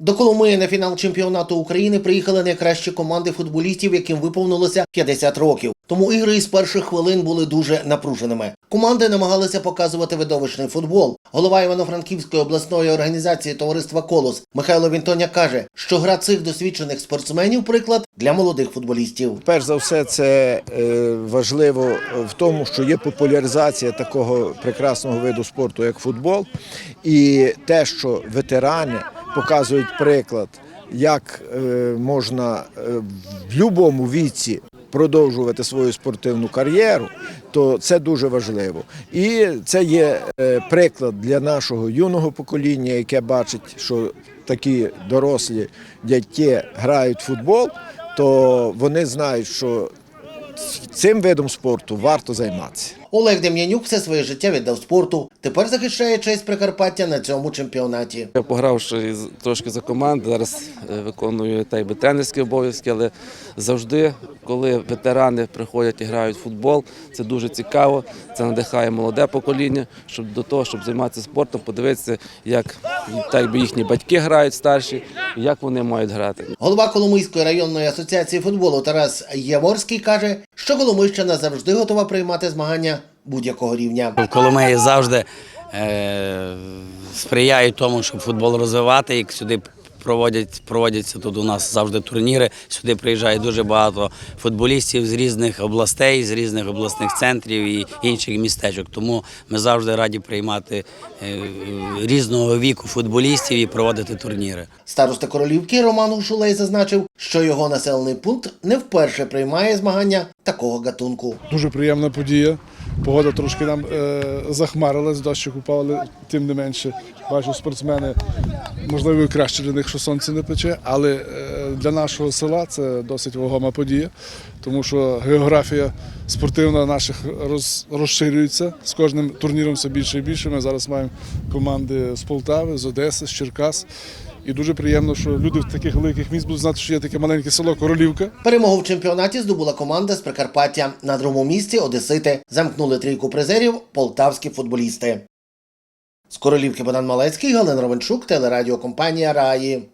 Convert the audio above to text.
До Коломиї на фінал чемпіонату України приїхали найкращі команди футболістів, яким виповнилося 50 років. Тому ігри із перших хвилин були дуже напруженими. Команди намагалися показувати видовищний футбол. Голова Івано-Франківської обласної організації товариства Колос Михайло Вінтоня каже, що гра цих досвідчених спортсменів приклад для молодих футболістів. Перш за все, це е, важливо в тому, що є популяризація такого прекрасного виду спорту, як футбол, і те, що ветерани показують приклад, як е, можна е, в будь-якому віці продовжувати свою спортивну кар'єру, то це дуже важливо. І це є е, приклад для нашого юного покоління, яке бачить, що такі дорослі дядьки грають в футбол, то вони знають, що цим видом спорту варто займатися. Олег Дем'янюк все своє життя віддав спорту. Тепер захищає честь Прикарпаття на цьому чемпіонаті. Я погравши з- трошки за команду, зараз е, виконую та й би тренерські обов'язки, але завжди, коли ветерани приходять і грають в футбол, це дуже цікаво, це надихає молоде покоління, щоб до того, щоб займатися спортом, подивитися, як так би їхні батьки грають старші, і як вони мають грати. Голова Коломийської районної асоціації футболу Тарас Яворський каже, що Коломийщина завжди готова приймати змагання будь-якого рівня. В Коломиї завжди е, сприяють тому, щоб футбол розвивати. Як сюди проводять, проводяться тут у нас завжди турніри. Сюди приїжджає дуже багато футболістів з різних областей, з різних обласних центрів і інших містечок. Тому ми завжди раді приймати е, різного віку футболістів і проводити турніри. Староста Королівки Роман Гушулей зазначив, що його населений пункт не вперше приймає змагання такого гатунку. Дуже приємна подія. Погода трошки нам е, захмарилась, дощик упав, але тим не менше, бачу, спортсмени, можливо, і краще для них, що сонце не пече, але е, для нашого села це досить вагома подія, тому що географія спортивна наших роз, розширюється. З кожним турніром все більше і більше. Ми зараз маємо команди з Полтави, з Одеси, з Черкас. І дуже приємно, що люди в таких великих міст будуть знати, що є таке маленьке село Королівка. Перемогу в чемпіонаті здобула команда з Прикарпаття. На другому місці Одесити замкнули трійку призерів полтавські футболісти. З Королівки Богдан Малецький, Галина Ровенчук, телерадіокомпанія Раї.